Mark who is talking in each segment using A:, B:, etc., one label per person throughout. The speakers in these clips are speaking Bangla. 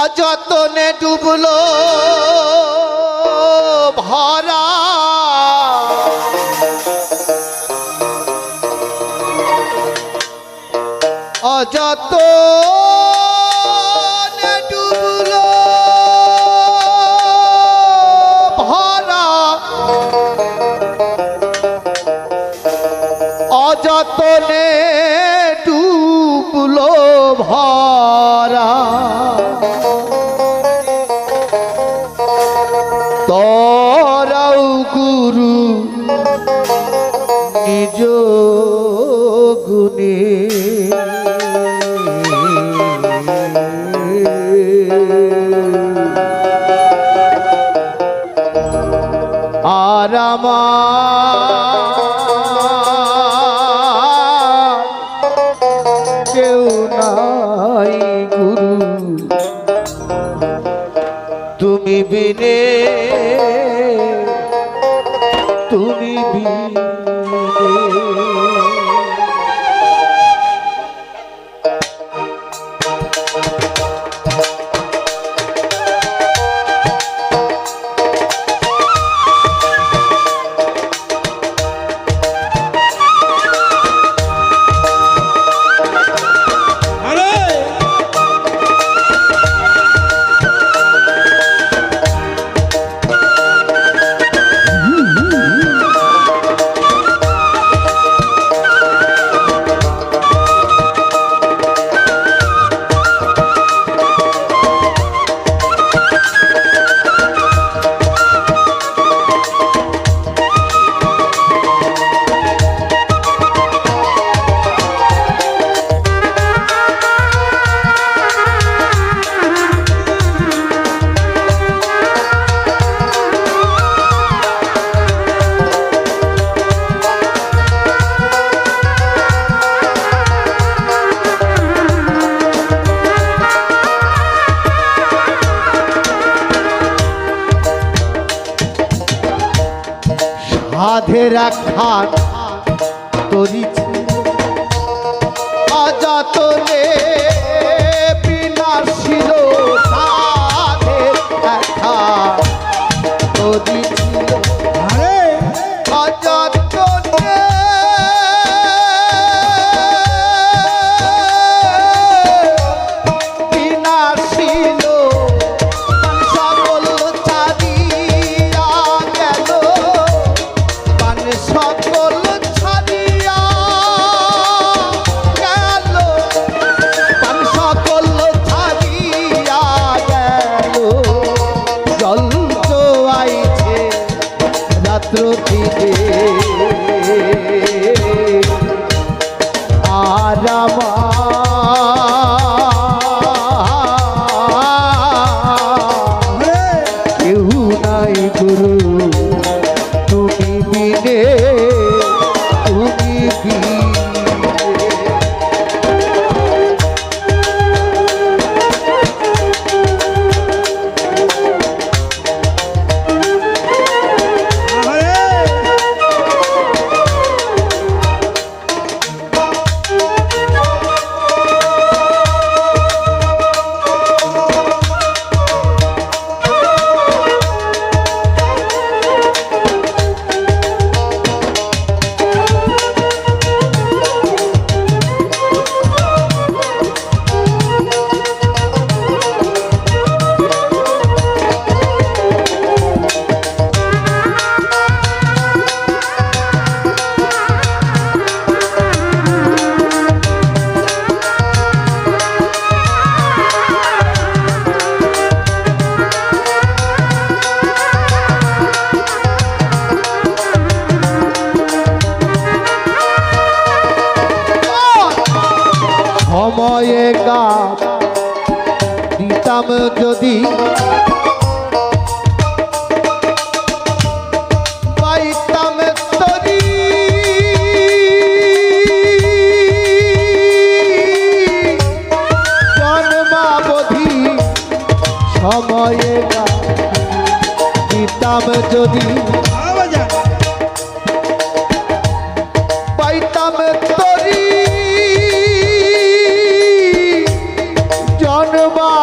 A: অযতনে ডুবল ভরা। অযত ডুবল ভরা। অযতনে ডুবল ভরা। আর কেউ নাই গুরু। তুমি বিনে বাঁধে রাখা।
B: তরিচ
A: ভয়ে গা দিতাম যদি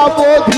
B: amor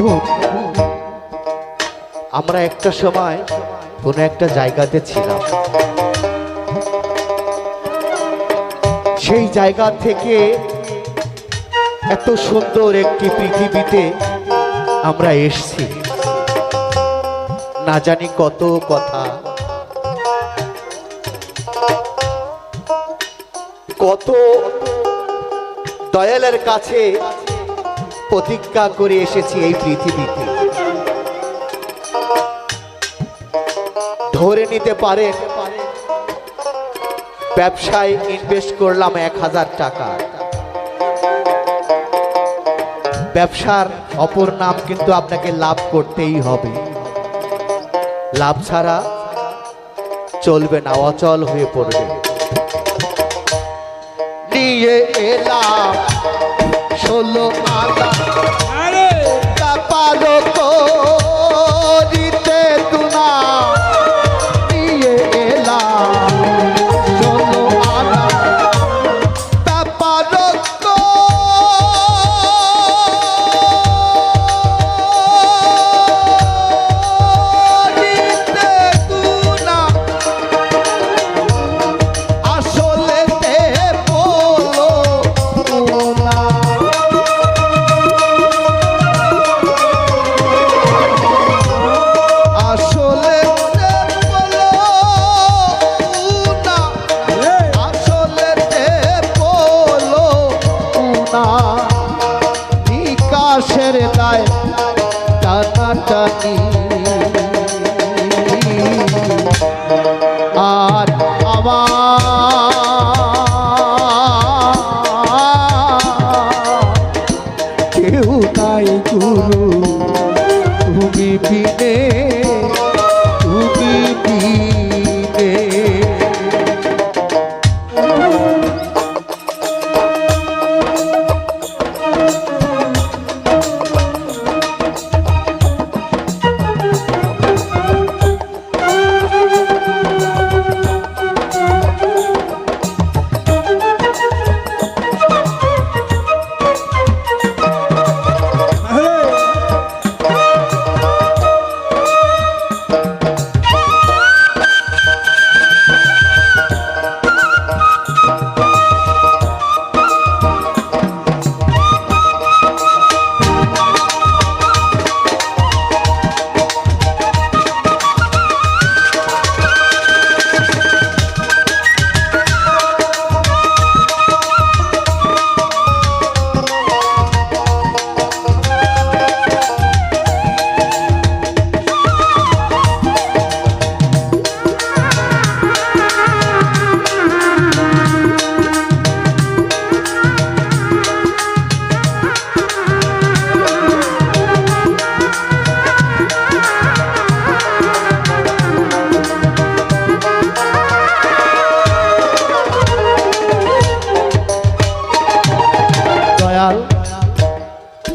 A: দেখুন আমরা একটা সময় কোনো একটা জায়গাতে ছিলাম। সেই জায়গা থেকে এত সুন্দর একটি পৃথিবীতে আমরা এসছি। না জানি কত কথা। কত দয়ালের কাছে প্রতিজ্ঞা করে এসেছি এই পৃথিবীতে। ধরে নিতে পারেন ব্যবসায় ইনভেস্ট করলাম এক হাজার টাকা। ব্যবসার অপর নাম কিন্তু আপনাকে লাভ করতেই হবে। লাভ ছাড়া চলবে না, অচল হয়ে পড়বে। নিয়ে এলাম ষোলো আনা না। বিকাশের দায় টানা টানি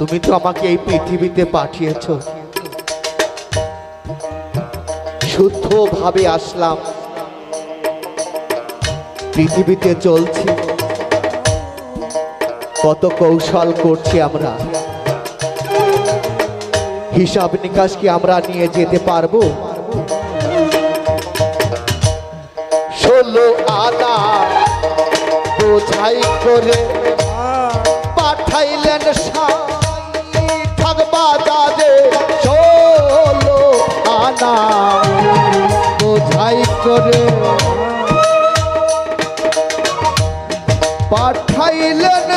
A: তুমি তো আমাকে এই পৃথিবীতে পাঠিয়েছ। শুদ্ধভাবে আসলাম। পৃথিবীতে চলছি। কত কৌশল করছি আমরা। হিসাব নিকাশ কি আমরা নিয়ে যেতে পারব? ষোলো আনা বোঝাই করে পাঠাইলেন ঠাক আনা বোঝাই করে। পাঠাইলেন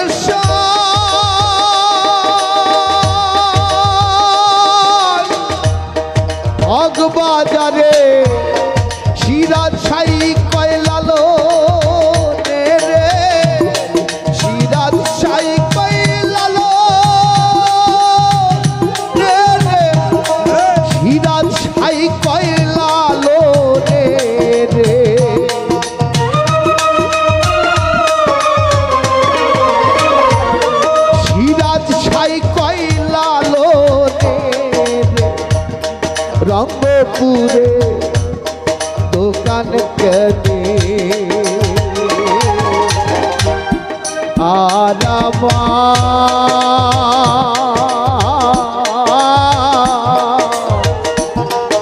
A: বাজারে সিরাজ সাই রঙ্গপুরে দোকান কেনে। আরামা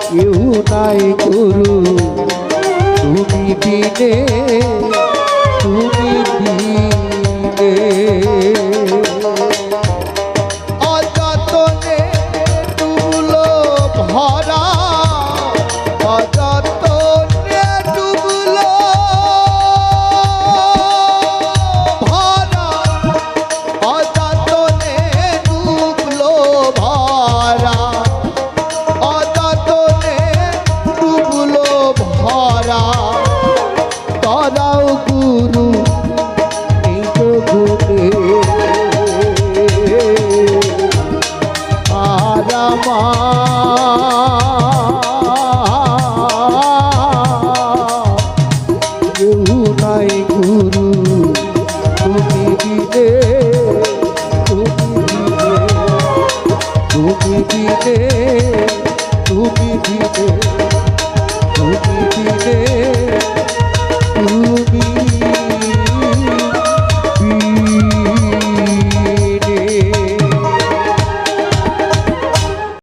A: কেউ নাই গুরু তুমি দিনে